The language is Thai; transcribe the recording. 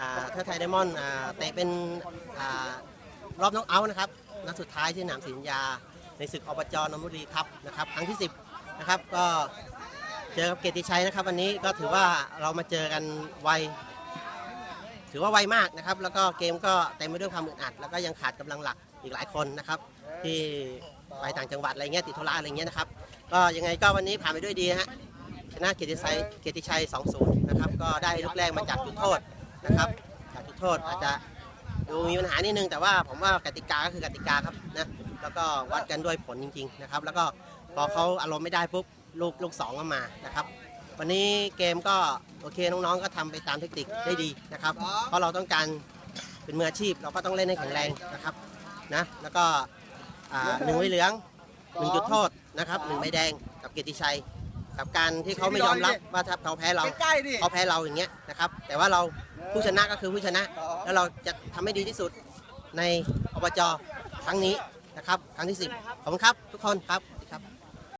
อ่าเทอไทยไดมอนด์เตะเป็นอรอบน้องเอาท์นะครับนัดสุดท้ายที่สนามศรีธัญญาในศึกอบจนนทบุรีครับนะครับครั้งที่ 10นะครับก็เจอกับเกียรติชัยนะครับวันนี้ก็ถือว่าเรามาเจอกันไวถือว่าไวมากนะครับ แล้วก็เกมก็เต็มไปด้วยความอึดอัด แล้วก็ยังขาดกำลังหลักอีกหลายคนนะครับ ที่ไปต่างจังหวัดอะไรเงี้ยติดธุระอะไรเงี้ยนะครับ ก็ยังไงก็วันนี้ผ่านไปด้วยดีฮะชนะเกียรติชัยเกียรติชัย 2-0 นะครับ ก็ได้ลูกแรกมาจากจุดโทษ นะครับจากจุดโทษอาจจะดูมีปัญหานิดนึงแต่ว่าผมว่ากติกาก็คือกติกาครับนะแล้วก็วัดกันด้วยผลจริง ๆนะครับ แล้วก็พอเขาอารมณ์ไม่ได้ปุ๊บลูกลูกสองก็มานะครับ วันนี้เกมก็โอเคน้องๆ ก็ทำไปตามเทคนิคได้ดีนะครับ เพราะเราต้องการเป็นมืออาชีพเราก็ต้องเล่นให้แข็งแรงนะครับนะแล้วก็หนึ่งใบเหลืองหนึ่งจุดโทษนะครับหนึ่งใบแดงกับเกียรติชัย กับการที่เขาไม่ยอมรับว่าถ้าเขาแพ้เราใกล้ๆดิเขาแพ้เราอย่างเงี้ยนะครับ แต่ว่าเราผู้ชนะก็คือผู้ชนะ แล้วเราจะทำให้ดีที่สุดในอบจครั้งนี้นะครับ ครั้งที่ 10 ขอบคุณครับ ทุกคนครับ